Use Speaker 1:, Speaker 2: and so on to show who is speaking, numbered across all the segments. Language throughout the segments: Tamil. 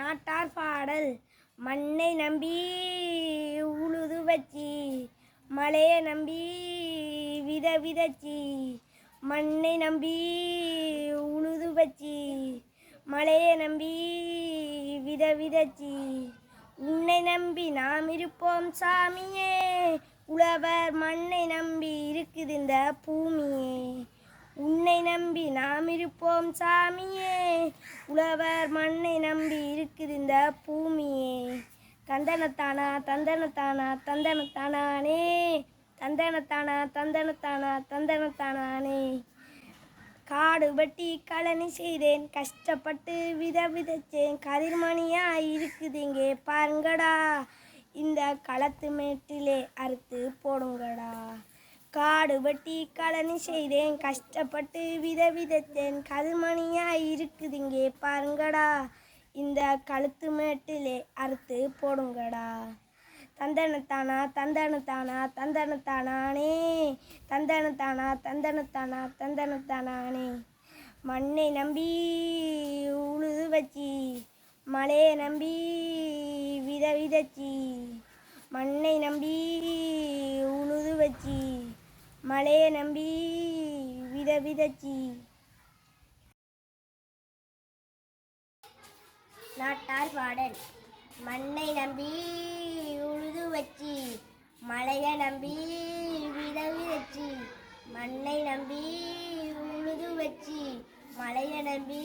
Speaker 1: நாட்டார் பாடல் மண்ணை நம்பி உழுது வச்சி மலையை நம்பி வித விதச்சி மண்ணை நம்பி உழுது வச்சி மலையை நம்பி வித விதச்சி உன்னை நம்பி நாம் இருப்போம் சாமியே உழவர் மண்ணை நம்பி இருக்குது இந்த பூமியே உன்னை நம்பி நாம் இருப்போம் சாமியே உழவர் மண்ணை நம்பி இருக்குது இந்த பூமியே தந்தனத்தானா தந்தனத்தானா தந்தனத்தானானே தந்தனத்தானா தந்தனத்தானா தந்தனத்தானானே காடு வெட்டி கழனி செய்தேன் கஷ்டப்பட்டு வித விதைச்சேன் கதிர்மணியா இருக்குது இங்கே பாருங்கடா இந்த களத்து மேட்டிலே அறுத்து போடுங்கடா காடு வெட்டி கடன் செய்தேன் கஷ்டப்பட்டு வித விதத்தேன் கல்மணியாக இருக்குது இங்கே பாருங்கடா இந்த கழுத்து மேட்டிலே அறுத்து போடுங்கடா தந்தனத்தானா தந்தனத்தானா தந்தனத்தானானே தந்தனத்தானா தந்தனத்தானா தந்தனத்தானானே மண்ணை நம்பி உழுது வச்சி மலையை நம்பி வித விதச்சி மண்ணை நம்பி உழுது வச்சி மலையை நம்பி வித விதச்சி நாட்டார் பாடல் மண்ணை நம்பி உழுது வச்சி மலையை நம்பி வித விதச்சி மண்ணை நம்பி உழுது வச்சி மலையை நம்பி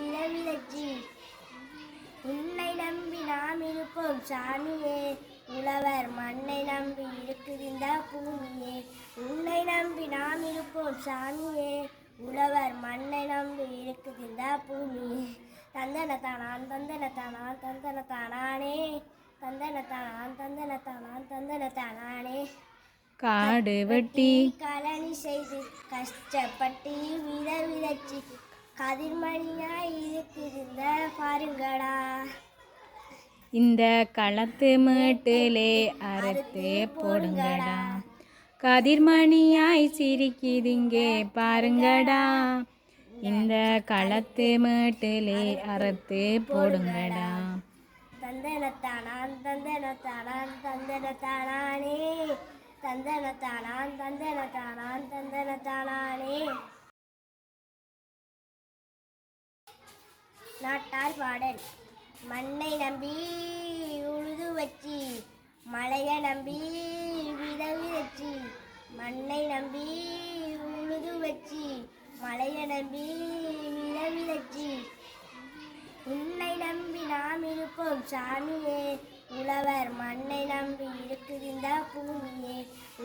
Speaker 1: வித விதச்சி உன்னை நம்பி நாம் இருப்போம் சாமியே உழவர் மண்ணை நம்பி இருக்குதிந்த பூமியே உன்னை நம்பி நாம் இருப்போம் சாமியே உழவர் மண்ணை நம்பி இருக்குதிந்த பூமியே தந்தனத்தானான் தந்தனத்தானான் தந்தனத்தானானே தந்தனத்தானான் தந்தனத்தானான் தந்தனத்தானானே காடு வெட்டி கலனி செய்து கஷ்டப்பட்டு வித விதச்சி கதிர்மணியாய் இருக்குதிருந்த பாருங்களா இந்த களத்து மேட்டிலே அறுத்து போடுங்கடா கதிர்மணியாய் சிரிக்குதிங்கே பாருங்கடா இந்த களத்து மேட்டிலே அறுத்து போடுங்கடா நாட்டார் பாடல் மண்ணை நம்பி உழுது வச்சு மலையை நம்பி விதவி வச்சு மண்ணை நம்பி உழுது வச்சு மலையை நம்பி விதவி வச்சு உன்னை நம்பி நாம் இருப்போம் சாமியே உழவர் மண்ணை நம்பி இருக்குகின்ற பூமியே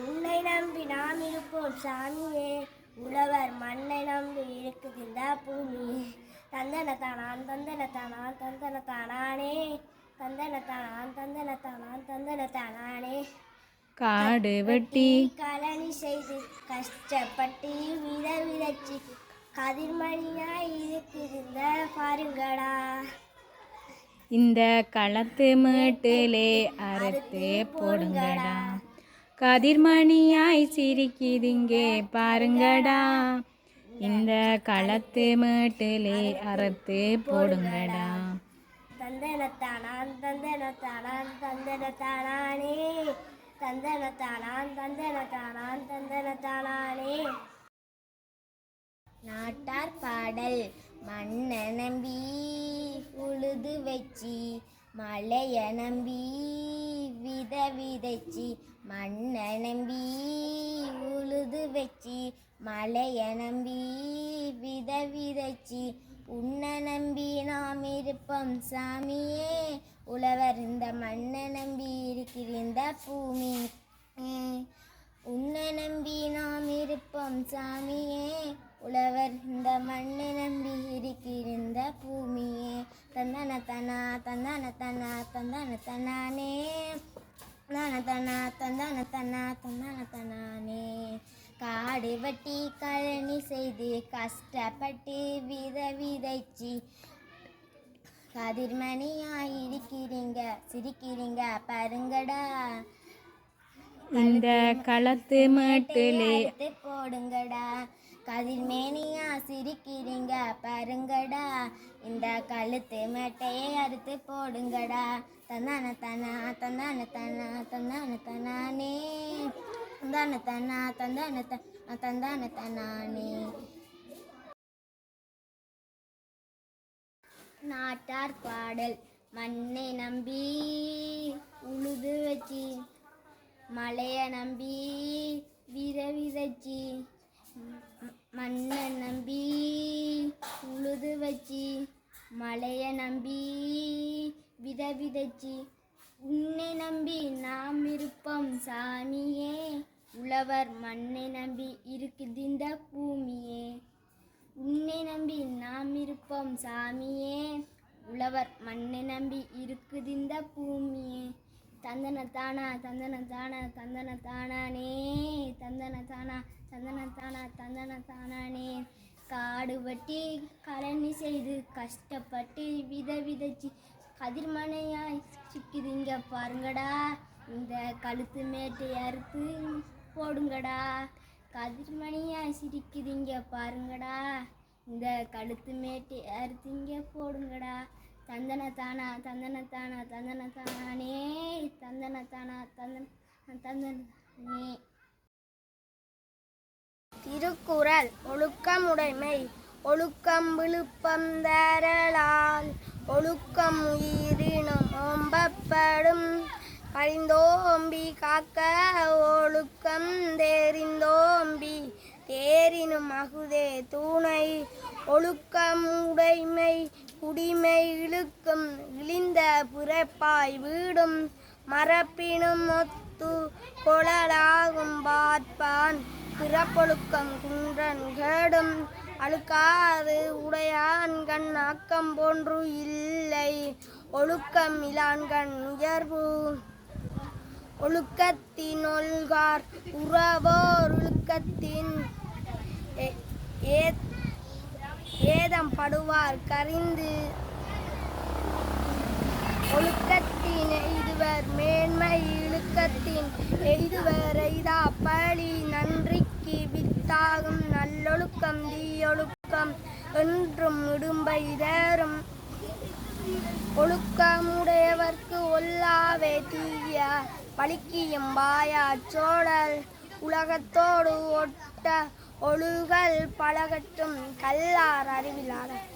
Speaker 1: உன்னை நம்பி நாம் இருப்போம் சாமியே உழவர் மண்ணை நம்பி இருக்குகின்ற பூமியே தந்தனத்தானான் தந்தனத்தானான் தந்தனத்தானானே தந்தனத்தானான் தந்தனத்தானான் தந்தனத்தானானே காடு வெட்டி கலனி செய்து கஷ்டப்பட்டு வித விதச்சி கதிர்மணியாய் இருக்கிருந்த பாருங்கடா இந்த களத்து மேட்டிலே அறுத்து போடுங்கடா கதிர்மணியாய் சிரிக்குதுங்கே பாருங்கடா இந்த களத்து மேட்டிலே அறுத்து போடுங்கடா நாட்டார் பாடல் மண்ண நம்பி உழுது வச்சி மலைய நம்பி வித விதைச்சி மண்ண நம்பி வச்சி மலைய நம்பி வித விதைச்சி உன்ன நம்பி நாம் இருப்போம் சாமியே உழவர் இந்த மண்ணை நம்பி இருக்கிற இந்த பூமி உன்ன நம்பி நாம் இருப்போம் சாமியே உழவர் இந்த மண்ணை நம்பி இருக்கிருந்த பூமியே தந்தன தனா தந்தன தனா தந்தன தனானே தந்தன தனா தந்தன தனா தந்தன தனானே காடு வட்டி கழனி செய்து கஷ்டப்பட்டு வித விதைச்சி கதிர்மணியா இருக்கிறீங்க சிரிக்கிறீங்க பாருங்கடா இந்த களத்து மாட்டிலே போடுங்கடா கதிர்மேனியா சிரிக்கிறீங்க பாருங்கடா இந்த கழுத்து மட்டையை அறுத்து போடுங்கடா தந்தான தனா தந்தான தனா தந்தான தனானே நாட்டார் பாடல் மண்ணை நம்பி உழுது வச்சு மலைய நம்பி வித மண்ணை நம்பி உழுது வச்சு மலைய நம்பி வித உன்னை நம்பி நாம் இருப்போம் சாமி உழவர் மண்ணை நம்பி இருக்குதிந்த பூமியே உன்னை நம்பி நாம் இருப்போம் சாமியே உழவர் மண்ணை நம்பி இருக்குதிந்த பூமியே தந்தன தானா தந்தன தானா தந்தன தானானே தந்தன தானா தந்தன தானா தந்தன தானானே காடு வெட்டி கலனி செய்து கஷ்டப்பட்டு வித விதச்சி கதிர்மனையாய் சிக்குதுங்க பாருங்கடா இந்த கழுத்து மேட்டை அறுத்து போடுங்கடா கதிர்மணியா சிரிக்குதுங்க பாருங்கடா இந்த கழுத்து மேட்டி அறுத்துங்க போடுங்கடா தந்தனத்தானா தந்தனத்தானா தந்தனத்தானே தந்தனத்தானா தந்தன தந்தனே திருக்குறள் ஒழுக்கம் உடைமை ஒழுக்கம் விழுப்பம் தரலால் ஒழுக்கம் உயிரினும் ஒம்பப்படும் கழிந்தோம்பி காக்க ஒழுக்கம் தேறிந்தோம்பி தேரினும் மகுதே தூணை ஒழுக்கம் உடைமை குடிமை இழுக்கும் இழிந்த புறப்பாய் வீடும் மரப்பினும் ஒத்து கொழலாகும் பார்ப்பான் பிறப்பொழுக்கம் குன்றன் கேடும் அழுக்காது உடையான் கண் ஆக்கம் போன்று இல்லை ஒழுக்கம் இலான்கண் உயர்வு ஒழுக்கத்தின் ஒழுகார் உறவோர் ஒழுக்கத்தின் ஏதம் படுவார் கரிந்து ஒழுக்கத்தின் எய்துவர் மேன்மை இழுக்கத்தின் எய்துவர் எய்தா பழி நன்றிக்கு வித்தாகும் நல்லொழுக்கம் தீயொழுக்கம் என்றும் இடும்பை தேரும் ஒழுக்கமுடையவர்க்கு ஒல்லாவே தீய வலிக்கு பாயா சோழல் உலகத்தோடு ஒட்ட ஒழுகல் பழகட்டும் கல்லார் அறிவிலாளர்